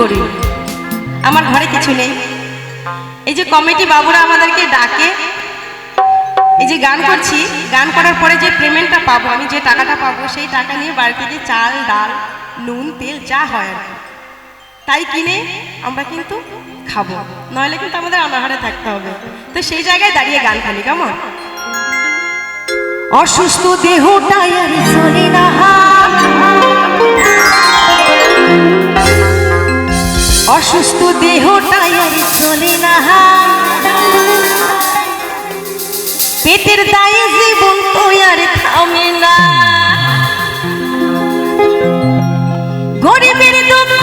গরিব। আমার ঘরে কিছু নেই। এই যে কমিটি বাবুরা আমাদেরকে ডাকে, এই যে গান করছি, গান করার পরে যে পেমেন্টটা পাবো, আমি যে টাকাটা পাবো, সেই টাকা নিয়ে বাড়িতে গিয়ে চাল, ডাল, নুন, তেল, যা হয় আর তাই কিনে আমরা কিন্তু খাব। নইলে কিন্তু আমাদের অনাহারে থাকতে হবে। তো সেই জায়গায় দাঁড়িয়ে গান খালি, কেমন? অসুস্থ দেহটাই আর চলে না দেহটাই আর চলে না। পেটের দায়ে জীবন তো আর থামে না। গরিবের দুঃখ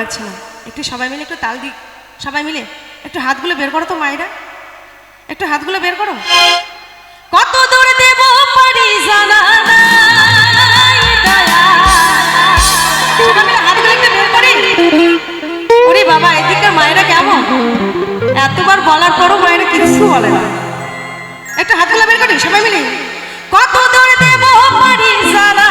লাগছে না। একটু সবাই মিলে একটু তাল দিই। সবাই মিলে একটু হাতগুলো বের করো তো মায়েরা। একটু হাতগুলো বের করো। কত দূর দেব পারি জানা হাতগুলো ওরে বাবা এদিকে মায়েরা কেমন? এতবার বলার পরও মায়েরা কিছু বলে না। একটা হাত বের করি সবাই মিলে। কত দূর দেব পারি জানা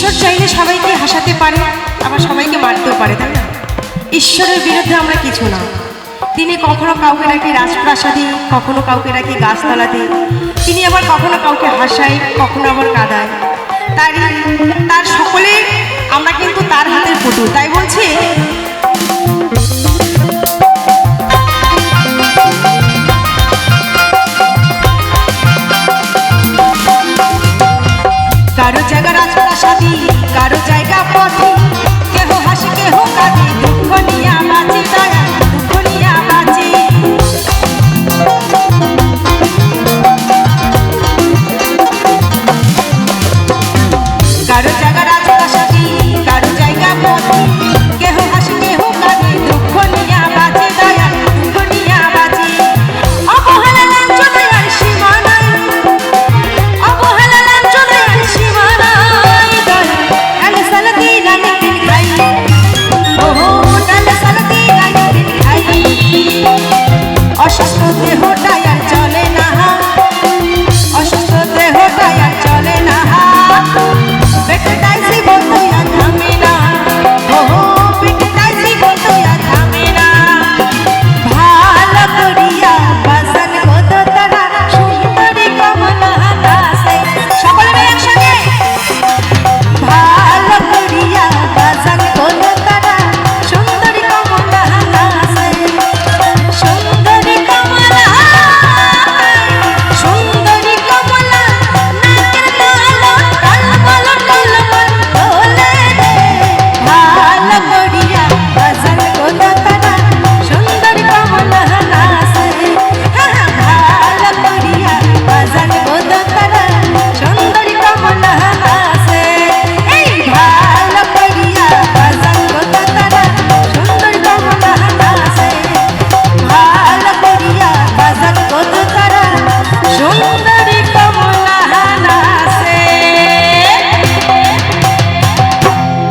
ঈশ্বর চাইলে সবাইকে হাসাতে পারে, আবার সবাইকে মারতেও পারে, তাই না? ঈশ্বরের বিরুদ্ধে আমরা কিছু না। তিনি কখনো কাউকে রাখে রাজপ্রাসাদে, কখনো কাউকে রাখে গাছতলাতে। তিনি আবার কখনো কাউকে হাসায়, কখনো আবার কাঁদায়। তার তার সকলে, আমরা কিন্তু তার হাতের ফুটু তাই বলছে?